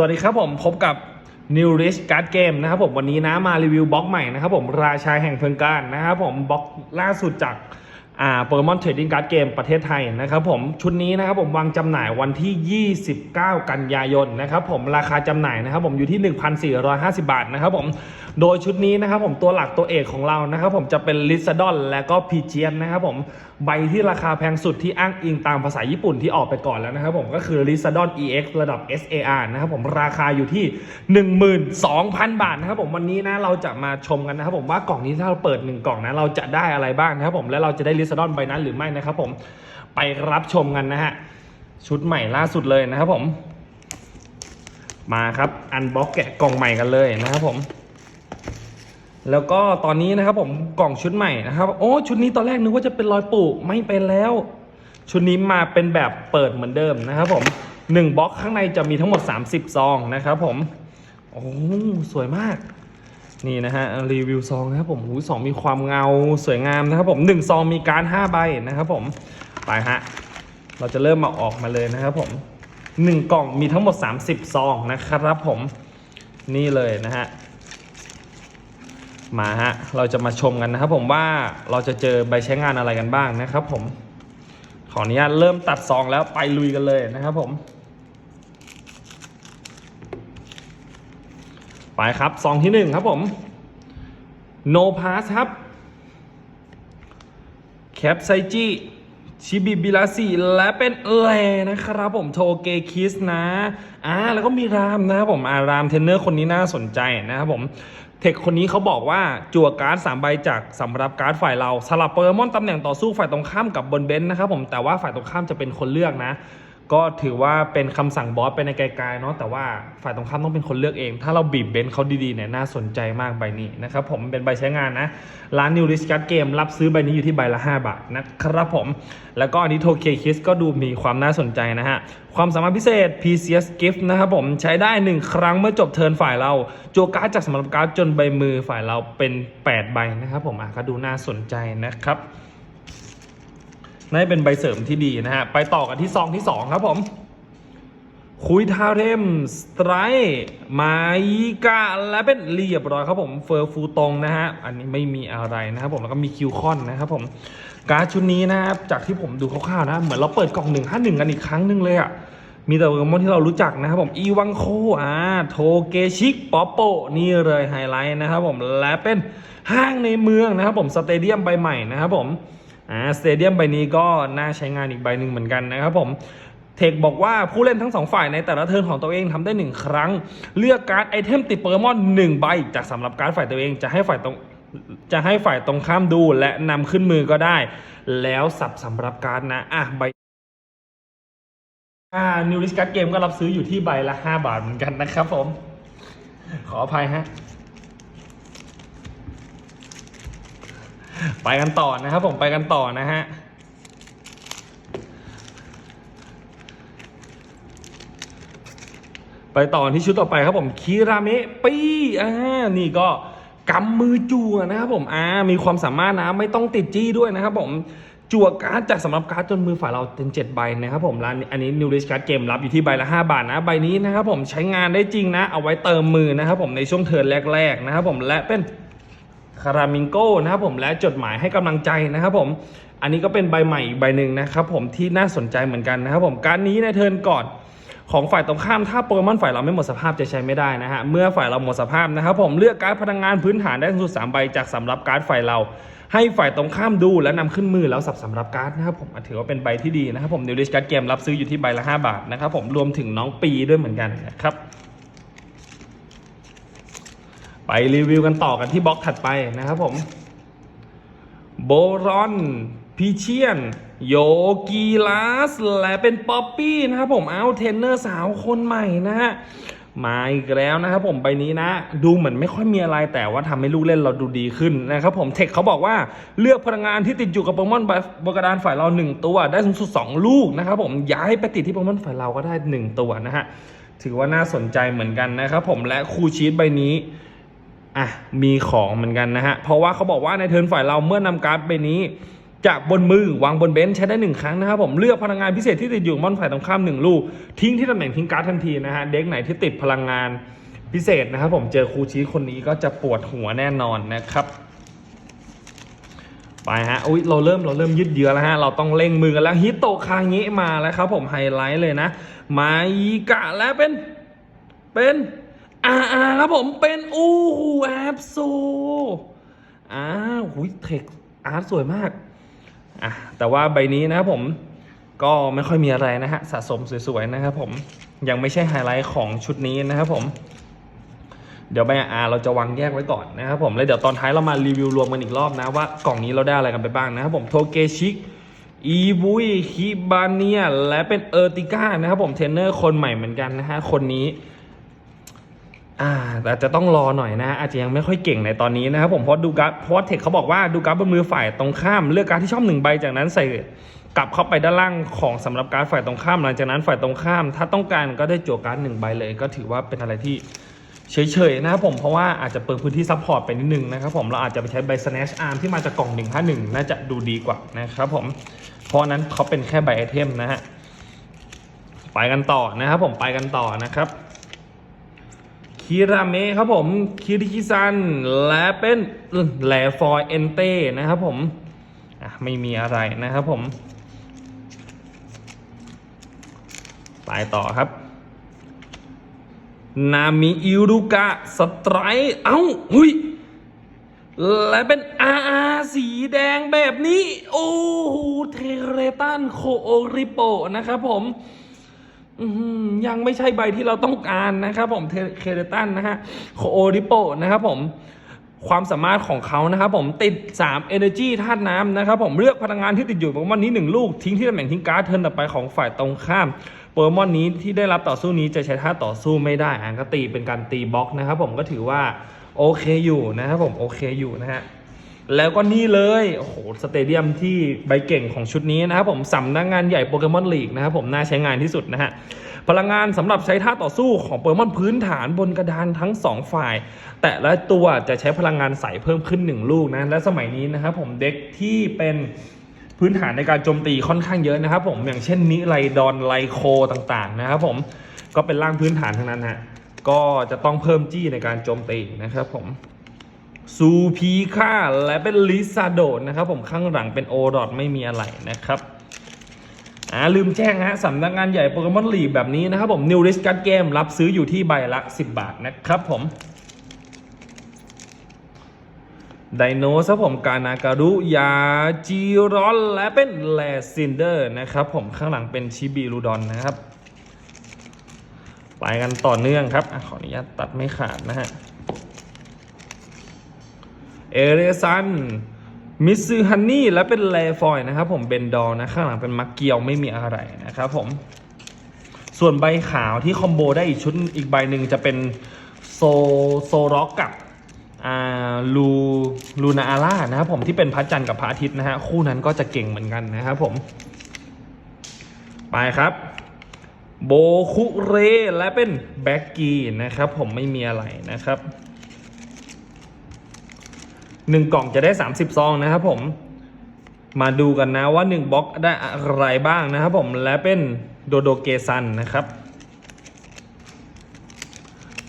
วัสดีครับผมพบกับ New Rich Card Game นะครับผมวันนี้นะมารีวิวบล็อกใหม่นะครับผมราชาแห่งเพลิงการนะครับผมบล็อกล่าสุดจากอ่าโปเกมอนเทรดดิ้งการ์ดเกมประเทศไทยนะครับผมชุดนี้นะครับผมวางจำหน่ายวันที่ 29 กันยายนนะครับผมราคาจำหน่ายนะครับผมอยู่ที่ 1,450 บาทนะครับผมโดยชุดนี้นะครับผมตัวหลักตัวเอกของเรานะครับผมจะเป็นลิซดอนและก็พีเจียนนะครับผม ใบที่ราคาแพงสุดที่อ้างอิงตามภาษาญี่ปุ่นที่ออกไปก่อนแล้วนะครับผมก็คือ l i z a d o n EX ระดับ SAR นะครับผมราคาอยู่ที่ 12,000 บาทนะครับผมวันนี้นะเราจะมาชมกันนะครับผมว่ากล่องนี้ถ้าเราเปิด 1 กล่องนะเราจะได้อะไรบ้างนะครับผมและเราจะได้ l i z a d o n ใบนั้นหรือไม่นะครับผมไปรับชมกันนะฮะชุดใหม่ล่าสุดเลยนะครับผม มาครับอันบ็อกแกะกล่องใหม่กันเลยนะครับผม แล้วก็ตอนนี้นะครับผมกล่องชุดใหม่นะครับ โอ้ชุดนี้ตอนแรกนึกว่าจะเป็นรอยปูไม่เป็นแล้ว ชุดนี้มาเป็นแบบเปิดเหมือนเดิมนะครับผมหนึ่งบล็อกข้างในจะมีทั้งหมด 30 ซองนะครับผมโอ้สวยมาก นี่นะฮะรีวิวซองนะครับผมหูสองมีความเงาสวยงามนะครับผมหนึ่งซองมีการดห้าใบนะครับผมไปฮะเราจะเริ่มมาออกมาเลยนะครับผมหนึ่งกล่องมีทั้งหมด 30 ซองนะครับผมนี่เลยนะฮะ มาฮะ เราจะมาชมกันนะครับผมว่าเราจะเจอใบใช้งานอะไรกันบ้างนะครับผม ขออนุญาตเริ่มตัดซองแล้วไปลุยกันเลยนะครับผม ไปครับซองที่หนึ่งครับผม no pass ครับ แคปไซจิชิบิบิลาสีและเป็นแลนะครับผมโทเกคิสนะอ่าแล้วก็มีรามนะครับผมอารามเทนเนอร์คนนี้น่าสนใจนะครับผม เทคคนนี้เขาบอกว่าจั่วการ์ดสามใบจากสำหรับการ์ดฝ่ายเราสลับโปเกมอนตำแหน่งต่อสู้ฝ่ายตรงข้ามกับบนเบนซ์นะครับผมแต่ว่าฝ่ายตรงข้ามจะเป็นคนเลือกนะ ก็ถือว่าเป็นคำสั่งบอสไปในไกลๆเนาะแต่ว่าฝ่ายตรงข้ามต้องเป็นคนเลือกเอง ถ้าเราบีบเบนซ์เขาดีๆเนี่ยน่าสนใจมากใบนี้นะครับผมเป็นใบใช้งานนะ ร้านนิวริสการ์ดเกมรับซื้อใบนี้อยู่ที่ใบละ 5 บาทนะครับผม แล้วก็อันนี้โทเคคิสก็ดูมีความน่าสนใจนะฮะ ความสามารถพิเศษ PCS Gift นะครับผมใช้ได้ 1 ครั้งเมื่อจบเทิร์นฝ่ายเราโจวการ์ดจากสำหรับการ์ดจนใบมือฝ่ายเราเป็น 8 ใบนะครับผมอะก็ดูน่าสนใจนะครับ น่าจะเป็นใบเสริมที่ดีนะฮะ ไปต่อกันที่ซองที่ 2 ครับผม คุยทาเทมสไตรมาอีกาและเป็นเรียบร้อยครับผมเฟอร์ฟูตงนะฮะ อันนี้ไม่มีอะไรนะครับผมแล้วก็มีคิวคอนนะครับผม การ์ดชุดนี้นะครับจากที่ผมดูคร่าวๆนะ เหมือนเราเปิดกล่องหนึ่งห้าหนึ่งกันอีกครั้งหนึ่งเลยอะ่ะมีแต่โปเกมอนที่เรารู้จักนะครับผมอีวังโคอ่าโทเกชิกป๊อปโปนี่เลยไฮไลท์นะครับผมและเป็นห้างในเมืองนะครับผมสเตเดียมใบใหม่นะครับผม อ่าสเตเดียมใบนี้ก็น่าใช้งานอีกใบหนึ่งเหมือนกันนะครับผมเทคบอกว่าผู้เล่นทั้งสองฝ่ายในแต่ละเทิร์นของตัวเองทำได้หนึ่งครั้ง เลือกการ์ดไอเทมติดโปเกมอนหนึ่งใบ จากสำหรับการ์ดฝ่ายตัวเองจะให้ฝ่ายตรงจะให้ฝ่ายตรงข้ามดูและนำขึ้นมือก็ได้ แล้วสับสำหรับการ์ดนะอะใบอ่านิวริสการ์ดเกมก็รับซื้ออยู่ที่ใบละ 5 บาทเหมือนกันนะครับผม ขออภัยฮะ ไปกันต่อนะครับผมไปกันต่อนะฮะไปต่อที่ชุดต่อไปครับผมคิราเมะปีอ่านี่ก็กำมือจั่วนะครับผมอ่ามีความสามารถนะไม่ต้องติดจี้ด้วยนะครับผมจั่วการ์ดจากสำหรับการ์ดจนมือฝ่ายเราเป็น7ใบนะครับผมร้านอันนี้นิวริสการ์ดเกมรับอยู่ที่ใบละ 5 บาทนะใบนี้นะครับผมใช้งานได้จริงนะ เอาไว้เติมมือนะครับผมในช่วงเทิร์นแรกๆนะครับผมและเป็น คารามิงโก้นะครับผมและจดหมายให้กำลังใจนะครับผมอันนี้ก็เป็นใบใหม่อีกใบหนึ่งนะครับผมที่น่าสนใจเหมือนกันนะครับผมการดนี้ในเทิร์นก่อนของฝ่ายตรงข้ามถ้าโปเกมอนฝ่ายเราไม่หมดสภาพจะใช้ไม่ได้นะฮะเมื่อฝ่ายเราหมดสภาพนะครับผมเลือกการ์ดพลังงานพื้นฐานได้ทั้งสุด3ใบจากสำหรับการ์ดฝ่ายเรา ให้ฝ่ายตรงข้ามดูและนำขึ้นมือแล้วสับสำหรับการ์ดนะครับผมถือว่าเป็นใบที่ดีนะครับผมนิวริชการ์ดเกมรับซื้ออยู่ที่ใบละ 5 บาทนะครับผมรวมถึงน้องปีด้วยเหมือนกันนะครับ ไปรีวิวกันต่อกันที่บล็อกถัดไปนะครับผม โบรอนพีเชียน โยกีลาส และเป็นป๊อปปี้นะครับผมเอาเทนเนอร์สาวคนใหม่นะฮะมาอีกแล้วนะครับผมใบนี้นะ ดูเหมือนไม่ค่อยมีอะไรแต่ว่าทำให้ลูกเล่นเราดูดีขึ้นนะครับผมเทคเขาบอกว่าเลือกพลังงานที่ติดอยู่กับโปเกมอนบนกระดานฝ่ายเรา 1 ตัว ได้สูงสุด 2 ลูกนะครับผมย้ายไปติดที่โปเกมอนฝ่ายเราก็ได้ 1 ตัวนะฮะถือว่าน่าสนใจเหมือนกันนะครับผมและคูชีตใบนี้ อะมีของเหมือนกันนะฮะ เพราะว่าเขาบอกว่าในเทิร์นฝ่ายเราเมื่อนำการ์ดใบนี้จากบนมือวางบนเบนช์ใช้ได้หนึ่งครั้งนะครับผมเลือกพลังงานพิเศษที่ติดอยู่มอนฝ่ายตรงข้ามหนึ่งลูก ทิ้งที่ตำแหน่งทิ้งการ์ดทันทีนะฮะเด็กไหนที่ติดพลังงานพิเศษนะครับผมเจอครูชีคนนี้ก็จะปวดหัวแน่นอนนะครับ ไปฮะอุ้ยเราเริ่มเราเริ่มยืดเยื้อแล้วฮะเราต้องเร่งมือกันแล้วฮิตโตคางเงะมาแล้วครับผมไฮไลท์เลยนะมาอีกะและเป็นเป็น อาอาครับผมเป็นอูหูแอบโซอ้าวหุยเทคอาร์ตสวยมากอะแต่ว่าใบนี้นะครับผมก็ไม่ค่อยมีอะไรนะฮะสะสมสวยๆนะครับผมยังไม่ใช่ไฮไลท์ของชุดนี้นะครับผม เดี๋ยวใบอาเราจะวางแยกไว้ก่อนนะครับผมแล้วเดี๋ยวตอนท้ายเรามารีวิวรวมกันอีกรอบนะว่ากล่องนี้เราได้อะไรกันไปบ้างนะครับผมโทเกชิกอีบุยฮิบาเนียและเป็นเออร์ติก้านะครับผมเทรนเนอร์คนใหม่เหมือนกันนะฮะคนนี้ อ่าแต่จะต้องรอหน่อยนะ อาจจะยังไม่ค่อยเก่งในตอนนี้นะครับผมเพราะดูการ์ดเพราะว่าเทคเขาบอกว่าดูการ์ดบนมือฝ่ายตรงข้ามเลือกการ์ดที่ชอบหนึ่งใบจากนั้นใส่กลับเข้าไปด้านล่างของสำหรับการฝ่ายตรงข้ามหลังจากนั้นฝ่ายตรงข้าม ถ้าต้องการก็ได้จั่วการ์ดหนึ่งใบเลย ก็ถือว่าเป็นอะไรที่เฉยๆนะครับผมเพราะว่าอาจจะเปิดพื้นที่ซัพพอร์ตไปนิดนึงนะครับผมเราอาจจะไปใช้ใบ snatch arm ที่มาจากกล่อง 151 น่าจะดูดีกว่านะครับผมเพราะนั้นเขาเป็นแค่ใบไอเทมนะฮะไปกันต่อนะครับผมไปกันต่อนะครับ คิราเมะครับผมคิริคิซัน และเป็นแหลฟอยเอนเต้นะครับผมไม่มีอะไรนะครับผม ไปต่อครับ นามิอิรุกะสไตร์เอ้าหุยและเป็นอาอาสีแดงแบบนี้ โอ้โหเทเรตันโคโอริโปนะครับผม ยังไม่ใช่ใบที่เราต้องการนะครับผมเทเคเรตันนะฮะโคโอริโปนะครับผมความสามารถของเขานะครับผมติด 3 Energy ธาตุน้ำนะครับผมเลือกพลังงานที่ติดอยู่โปเกมอนนี้ 1 ลูก ทิ้งที่ตำแหน่งทิ้งการ์ดเทิร์นต่อไปของฝ่ายตรงข้ามโปเกมอนนี้ที่ได้รับต่อสู้นี้จะใช้ท่าต่อสู้ไม่ได้อ่านก็ตีเป็นการตีบล็อกนะครับผมก็ถือว่าโอเคอยู่นะครับผมโอเคอยู่นะฮะ แล้วก็นี่เลย โอ้โห สเตเดียมที่ใบเก่งของชุดนี้นะครับผมสำนักงานใหญ่โปเกมอนลีกนะครับผมน่าใช้งานที่สุดนะฮะ พลังงานสำหรับใช้ท่าต่อสู้ของโปเกมอนพื้นฐานบนกระดานทั้ง 2 ฝ่าย แต่ละตัวจะใช้พลังงานใสเพิ่มขึ้น 1 ลูกนะ และสมัยนี้นะครับผมเด็กที่เป็นพื้นฐานในการโจมตีค่อนข้างเยอะนะครับผมอย่างเช่นนิไลดอนไลโคต่างๆนะครับผมก็เป็นร่างพื้นฐานทั้งนั้นฮะก็จะต้องเพิ่มจี้ในการโจมตีนะครับผม ซูพีค่าและเป็นลิซาโดนะครับ ผมข้างหลังเป็นโอรอดไม่มีอะไรนะครับอ่าลืมแจ้งฮะสำนักงานใหญ่โปเกมอนลีแบบนี้นะครับผมนิวริสการ์ดเกมรับซื้ออยู่ที่ใบละ 10 บาทนะครับผมไดโนครับผมกานาการุยาจีรอนและเป็นแลซินเดอร์นะครับ ผมข้างหลังเป็นชิบิรูดอนนะครับ ไปกันต่อเนื่องครับอขออนุญาตตัดไม่ขาดนะฮะ เอเรซันมิสซึฮันนี่และเป็นแลฟอยนะครับผมเบนดอลนะข้างหลังเป็นมักเกียวไม่มีอะไรนะครับผม ส่วนใบขาวที่คอมโบได้อีกชุดอีกใบหนึ่งจะเป็นโซโซร็อกกับอ่าลูลูนาอาร่านะครับผมที่เป็นพระจันทร์กับพระอาทิตย์นะฮะคู่นั้นก็จะเก่งเหมือนกันนะครับผม ไปครับโบคุเรและเป็นแบ็กกี้นะครับผมไม่มีอะไรนะครับ หนึ่งกล่องจะได้ 30 ซองนะครับผม มาดูกันนะว่า 1บล็อกได้อะไรบ้างนะครับผม และเป็นโดโดเกซันนะครับ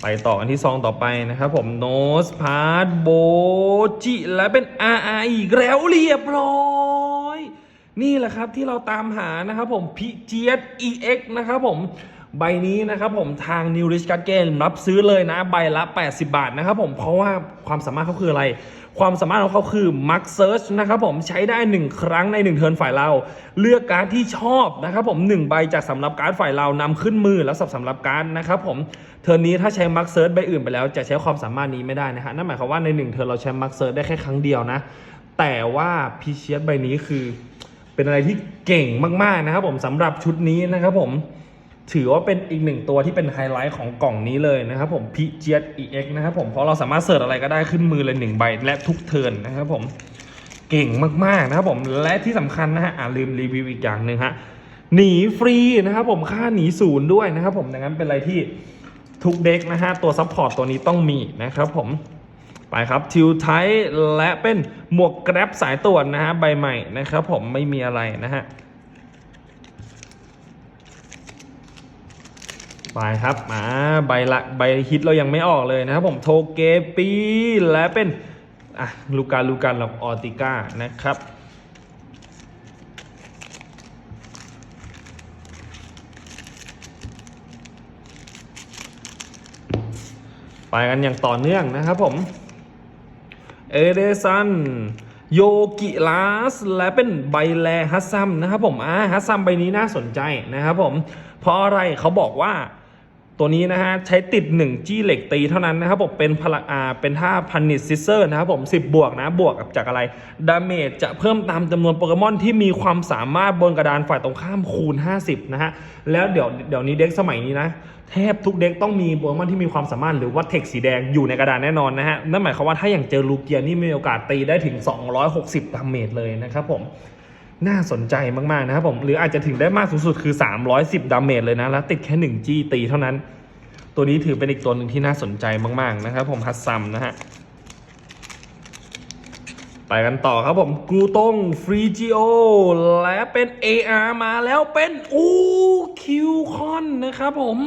ไปต่อกันที่ซองต่อไปนะครับผมโนสพาร์ดโบจิและเป็น RR อีกแล้วเรียบร้อย นี่แหละครับที่เราตามหานะครับผมพิเจีย EX นะครับผมใบนี้นะครับผมทาง New Rich Card Game รับซื้อเลยนะ ใบละ 80 บาทนะครับผมเพราะว่าความสามารถเขาคืออะไร ความสามารถของเขาคือ Max Search นะครับผมใช้ได้ 1 ครั้งใน 1 เทิร์นฝ่ายเรา เลือกการ์ดที่ชอบนะครับผม1ใบจากสำหรับการ์ดฝ่ายเรานำขึ้นมือแล้วสับสำหรับการ์ดนะครับผมเทิร์นนี้ถ้าใช้ Max Search ใบอื่นไปแล้วจะใช้ความสามารถนี้ไม่ได้นะฮะนั่นหมายความว่าใน1เทิร์นเราใช้ Max Search ได้แค่ครั้งเดียวนะแต่ว่าพิเชียสใบนี้คือเป็นอะไรที่เก่งมากๆนะครับผมสำหรับชุดนี้นะครับผม ถือว่าเป็นอีกหนึ่งตัวที่เป็นไฮไลท์ของกล่องนี้เลยนะครับผมพิเจีย EX นะครับผมเพราะเราสามารถเสิร์ชอะไรก็ได้ขึ้นมือเลยหนึ่งใบและทุกเทิร์นนะครับผมเก่งมากๆนะครับผมและที่สำคัญนะฮะอ่าลืมรีวิวอีกอย่างหนึ่งฮะหนีฟรีนะครับผมค่าหนีศูนย์ด้วยนะครับผมดังนั้นเป็นอะไรที่ทุกเด็กนะฮะตัวซัพพอร์ตตัวนี้ต้องมีนะครับผมไปครับทิวไทและเป็นหมวกแกร็บสายตรวจนะฮะใบใหม่นะครับผมไม่มีอะไรนะฮะ ไปครับมาใบละใบฮิตเรายังไม่ออกเลยนะครับผมโทเกปีและเป็นอะลูกาลูการหลอกออติก้านะครับไปกันอย่างต่อเนื่องนะครับผม เอเดซันโยกิลาส และเป็นใบแลฮัสซัมนะครับผมอ่าฮัสซัมใบนี้น่าสนใจนะครับผม เพราะอะไรเขาบอกว่า ตัวนี้นะฮะใช้ติด 1 จี้เหล็กตีเท่านั้นนะครับผมเป็นพลังอาเป็นท่าพันนิตซิเซอร์นะครับผม 10 บวกนะบวกกับจากอะไรดาเมจจะเพิ่มตามจำนวนโปเกมอนที่มีความสามารถบนกระดานฝ่ายตรงข้ามคูณ 50 นะฮะ แล้วเดี๋ยวเดี๋ยวนี้เด็กสมัยนี้นะแทบทุกเด็กต้องมีโปเกมอนที่มีความสามารถหรือว่าเทคสีแดงอยู่ในกระดานแน่นอนนะฮะนั่นหมายความว่าถ้าอย่างเจอลูเกียนี่มีโอกาสตีได้ถึง 260 ดาเมจเลยนะครับผม น่าสนใจมากๆนะครับผม หรืออาจจะถึงได้มากสูงสุดคือ 310 ดาเมจเลยนะ แล้วติดแค่ 1 จี้ตีเท่านั้น ตัวนี้ถือเป็นอีกตัวหนึ่งที่น่าสนใจมากๆนะครับผมฮัสซัมนะฮะไปกันต่อครับผมกรูตงฟรีจิโอและเป็น AR มาแล้วเป็นอูคิวคอนนะครับผม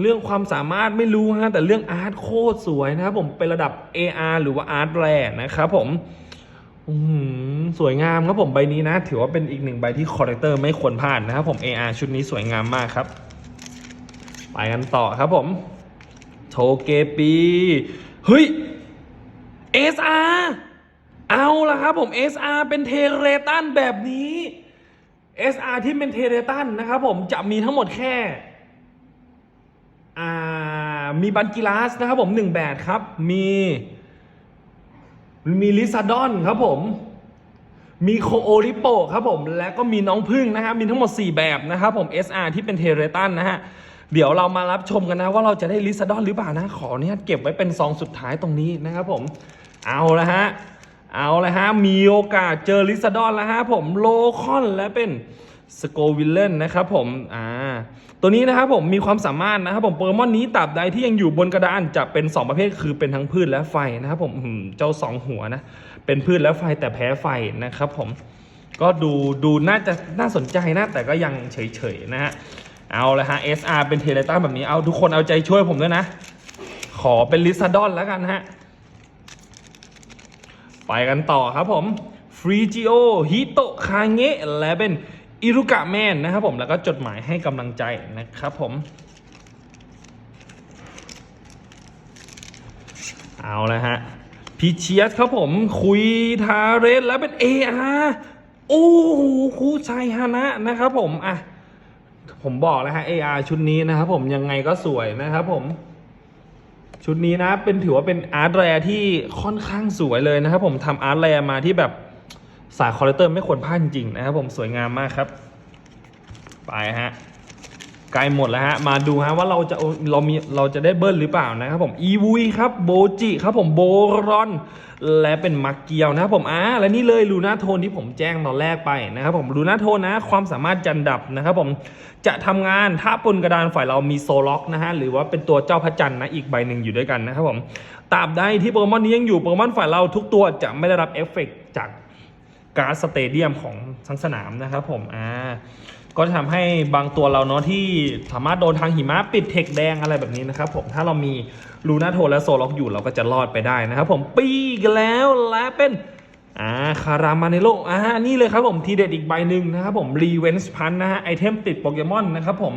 เรื่องความสามารถไม่รู้ฮะ แต่เรื่องอาร์ตโคตรสวยนะครับผมเป็นระดับ AR หรือว่าอาร์ตแรนะครับผมอื้อ สวยงามครับผมใบนี้นะ ถือว่าเป็นอีกหนึ่งใบที่คอร์เรคเตอร์ไม่ควรพลาดนะครับผม AR ชุดนี้สวยงามมากครับ ไปกันต่อครับผมโทเกปีเฮ้ย SR เอาละครับผม SR เป็นเทเรตันแบบนี้ SR ที่เป็นเทเรตันนะครับผมจะมีทั้งหมดแค่อ่ามีบันกิลาสนะครับผมหนึ่งแบบครับ มี มีลิซาดอนครับผม มีโคโอริโปครับผม และก็มีน้องพึ่งนะฮะมีทั้งหมด 4 แบบนะครับผม SR ที่เป็นเทเรตันนะฮะ เดี๋ยวเรามารับชมกันนะว่าเราจะได้ลิซาดอนหรือเปล่านะ ขอเนี่ยเก็บไว้เป็นซองสุดท้ายตรงนี้นะครับผม เอาละฮะ เอาละฮะ มีโอกาสเจอลิซาดอนแล้วฮะผมโลคอนและเป็นสโกวิลเลนนะครับผม อ่า ตัวนี้นะครับผมมีความสามารถนะครับผมโปเกมอนนี้ตราบใดที่ยังอยู่บนกระดานจะเป็น 2 ประเภทคือเป็นทั้งพืชและไฟนะครับผมอืมเจ้า 2 หัวนะ เป็นพืชและไฟแต่แพ้ไฟนะครับผมก็ดูดูน่าจะน่าสนใจนะ แต่ก็ยังเฉยๆนะฮะเอาละฮะ SR เป็นเทเลต้าแบบนี้เอาทุกคนเอาใจช่วยผมด้วยนะ ขอเป็นลิซาดอนแล้วกันฮะ ไปกันต่อครับผมฟรีจิโอฮิโตคาเงะและเป็นอิรุกะแมนนะครับผมแล้วก็จดหมายให้กำลังใจนะครับผม เอาละฮะ พีเชียสครับผมคุยทาเรสแล้วเป็น AR โอ้โหคูชัยฮานะนะครับผมอะผมบอกแล้วฮะ AR ชุดนี้นะครับผมยังไงก็สวยนะครับผม ชุดนี้นะเป็นถือว่าเป็นอาร์ตแรที่ค่อนข้างสวยเลยนะครับผมทำอาร์ตแรมาที่แบบสายคอร์เรคเตอร์ไม่ควรพลาดจริงๆนะครับผมสวยงามมากครับ ไปฮะ ใกล้หมดแล้วฮะ มาดูฮะว่าเราจะเรามีเราจะได้เบิ้ลหรือเปล่านะครับผมอีวุยครับโบจิครับผมโบรอน และเป็นมักเกียวนะครับผมอ่าและนี่เลยลูน่าโทนที่ผมแจ้งตอนแรกไปนะครับผมลูน่าโทนนะความสามารถจันดับนะครับผมจะทำงานถ้าบนกระดานฝ่ายเรามีโซล็อกนะฮะหรือว่าเป็นตัวเจ้าพระจันทร์นะอีกใบหนึ่งอยู่ด้วยกันนะครับผมตราบใดที่โปเกมอนนี้ยังอยู่โปเกมอนฝ่ายเราทุกตัวจะไม่ได้รับเอฟเฟกต์จาก การ์ดสเตเดียมของทั้งสนามนะครับผมอ่าก็จะทำให้บางตัวเราเนาะที่สามารถโดนทางหิมะปิดเทคแดงอะไรแบบนี้นะครับผมถ้าเรามีลูน่าโทและโซล็อกอยู่เราก็จะรอดไปได้นะครับผมปีกแล้วและเป็นอ่าคารามาเนโลอ่านี่เลยครับผมทีเด็ดอีกใบหนึ่งนะครับผมรีเวนส์พันนะฮะไอเทมติดโปเกมอนนะครับผม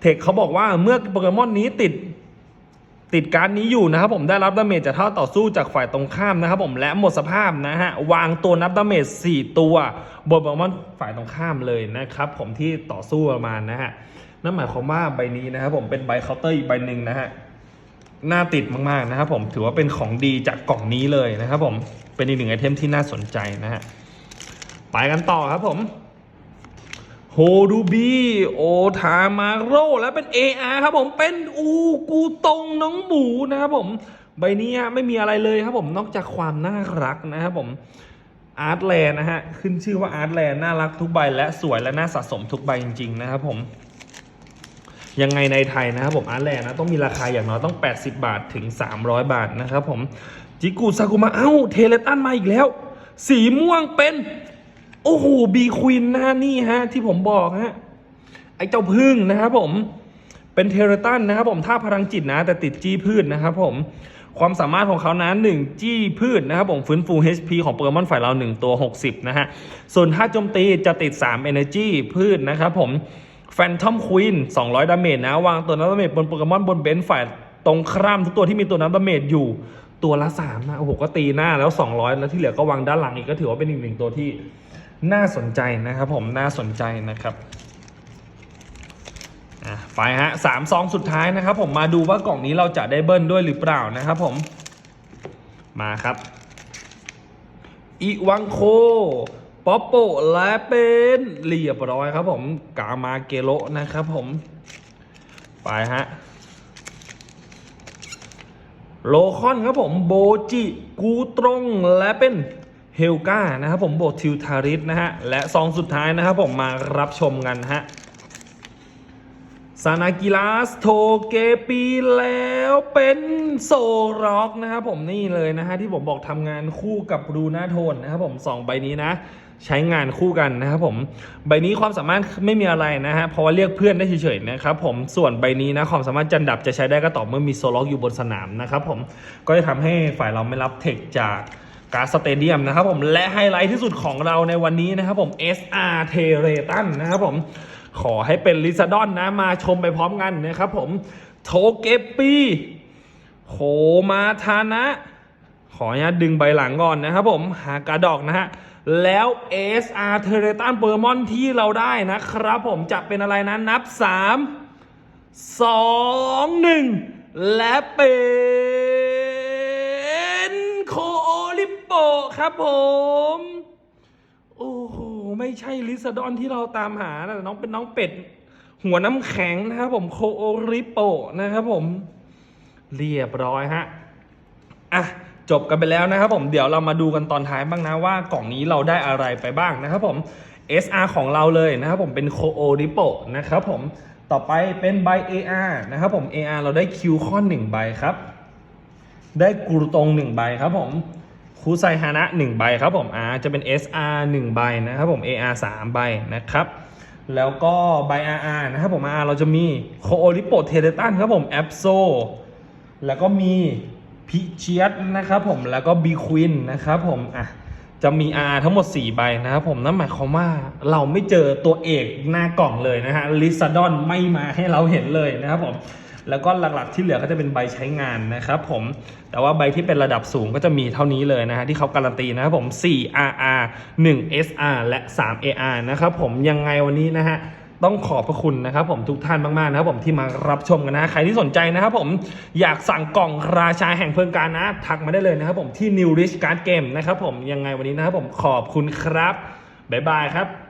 เทคเขาบอกว่าเมื่อโปเกมอนนี้ติด ติดการดนี้อยู่นะครับผมได้รับดาเมจจากเท่าต่อสู้จากฝ่ายตรงข้ามนะครับผมและหมดสภาพนะฮะวางตัวนับดาเมจ4ตัวบนโปเกมอนฝ่ายตรงข้ามเลยนะครับผมที่ต่อสู้ประมาณนะฮะนั่นหมายความว่าใบนี้นะครับผมเป็นใบเคาน์เตอร์อีกใบหนึ่งนะฮะน่าติดมากๆนะครับผมถือว่าเป็นของดีจากกล่องนี้เลยนะครับผมเป็นอีกหนึ่งไอเทมที่น่าสนใจนะฮะไปกันต่อครับผม โฮดูบีโอทามาโรและเป็น AR ครับผมเป็นอูกูตงน้องหมูนะครับผม ใบนี้ไม่มีอะไรเลยครับผมนอกจากความน่ารักนะครับผมอาร์ตแลนนะฮะ ขึ้นชื่อว่าอาร์ตแลนน่ารักทุกใบและสวยและน่าสะสมทุกใบจริงๆนะครับผมยังไงในไทยนะครับผมอาร์ตแลนด์นะต้องมีราคาอย่างน้อยต้อง 80 บาทถึง 300 บาทนะครับผมจิกุซากุมะเอ้าเทเลตันมาอีกแล้ว สีม่วงเป็น โอ้โหบีควินนะฮะนี่ฮะ ที่ผมบอกฮะไอ้เจ้าพึ่งนะครับผมเป็นเทเลตันนะครับผมท่าพลังจิตนะ แต่ติดจี้พืชนะครับผมความสามารถของเขานะหนึ่งจี้พืชนะครับผมฟื้นฟู HP ของโปเกมอนฝ่ายเรา 1 ตัว 60 นะฮะ ส่วนท่าโจมตีจะติด 3 Energy พืชนะครับผม Phantom Queen 200 ดาเมจนะ วางตัวนั้นดาเมจบนโปเกมอนบนเบนซ์ฝ่ายตรงข้ามทุกตัวที่มีตัวนั้นดาเมจอยู่ตัวละ 3 นะ โอ้โห ก็ตีหน้าแล้ว 200 แล้วที่เหลือก็วางด้านหลังอีกก็ถือว่าเป็นอีกหนึ่งตัวที่ น่าสนใจนะครับผมน่าสนใจนะครับอะไปฮะสามซองสุดท้ายนะครับ ผมมาดูว่ากล่องนี้เราจะได้เบิ้ลด้วยหรือเปล่านะครับผมมาครับอีวังโคป๊อปโปและเป็นเรียบร้อยครับผมกามาเกโลนะครับผมไปฮะโลคอนครับผมโบจิกูตรงและเป็น เฮลกานะครับผมโบทิวทาริสนะฮะ และซองสุดท้ายนะครับผมมารับชมกันฮะซานากิลาสโทเกปีแล้วเป็นโซร็อกนะครับผมนี่เลยนะฮะที่ผมบอกทำงานคู่กับรูน่าโทนนะครับผมสองใบนี้นะ ใช้งานคู่กันนะครับผมใบนี้ความสามารถไม่มีอะไรนะฮะเพราะว่าเรียกเพื่อนได้เฉยๆนะครับผมส่วนใบนี้นะความสามารถจันดับจะใช้ได้ก็ต่อเมื่อมีโซล็อกอยู่บนสนามนะครับผมก็จะทำให้ฝ่ายเราไม่รับเทคจาก การสเตเดียมนะครับผมและไฮไลท์ที่สุดของเราในวันนี้นะครับผม SR t e r e t a n นะครับผมขอให้เป็นลิซาดอนนะมาชมไปพร้อมกันนะครับผมโทเกปีโคมาทานะ ขออนุญาตดึงใบหลังก่อนนะครับผมหากระดอกนะฮะแล้ว SR t e r e t a n เปอร์มอนที่เราได้นะครับผมจะเป็นอะไรนะนับ 3 2 1 และเป็นโคโอริ โปครับผม โอ้โห ไม่ใช่ลิซาดอนที่เราตามหานะแต่น้องเป็นน้องเป็ด หัวน้ำแข็งนะครับผมโคโอริโปนะครับผม เรียบร้อยฮะ อะ จบกันไปแล้วนะครับผม เดี๋ยวเรามาดูกันตอนท้ายบ้างนะว่ากล่องนี้เราได้อะไรไปบ้างนะครับผม SR ของเราเลยนะครับผมเป็นโคโอริโปนะครับผม ต่อไปเป็นใบ AR นะครับผม AR เราได้คิวข้อ1ใบครับ ได้กรูตรง1ใบครับผม คูไซฮานะ1ใบครับผม R จะเป็น SR 1ใบนะครับผม AR 3ใบนะครับแล้วก็ใบ RR นะครับผม RR เราจะมีโคโอริโปเทเลตันครับผมแอปโซแล้วก็มีพิเชียสนะครับผมแล้วก็บีควินนะครับผมอะจะมี R ทั้งหมด 4 ใบนะครับผมนั่นหมายความว่าเราไม่เจอตัวเอกหน้ากล่องเลยนะฮะลิซาดอนไม่มาให้เราเห็นเลยนะครับผม แล้วก็หลักๆที่เหลือก็จะเป็นใบใช้งานนะครับผม แต่ว่าใบที่เป็นระดับสูงก็จะมีเท่านี้เลยนะฮะที่เขาการันตีนะครับผม 4 RR 1 SR และ 3 AR นะครับผมยังไงวันนี้นะฮะต้องขอบพระคุณนะครับผมทุกท่านมากๆนะครับผมที่มารับชมกันนะใครที่สนใจนะครับผมอยากสั่งกล่องราชาแห่งเพลิงการนะ ทักมาได้เลยนะครับผมที่ New Rich Card Game นะครับผมยังไงวันนี้นะครับผมขอบคุณครับบ๊ายบายครับ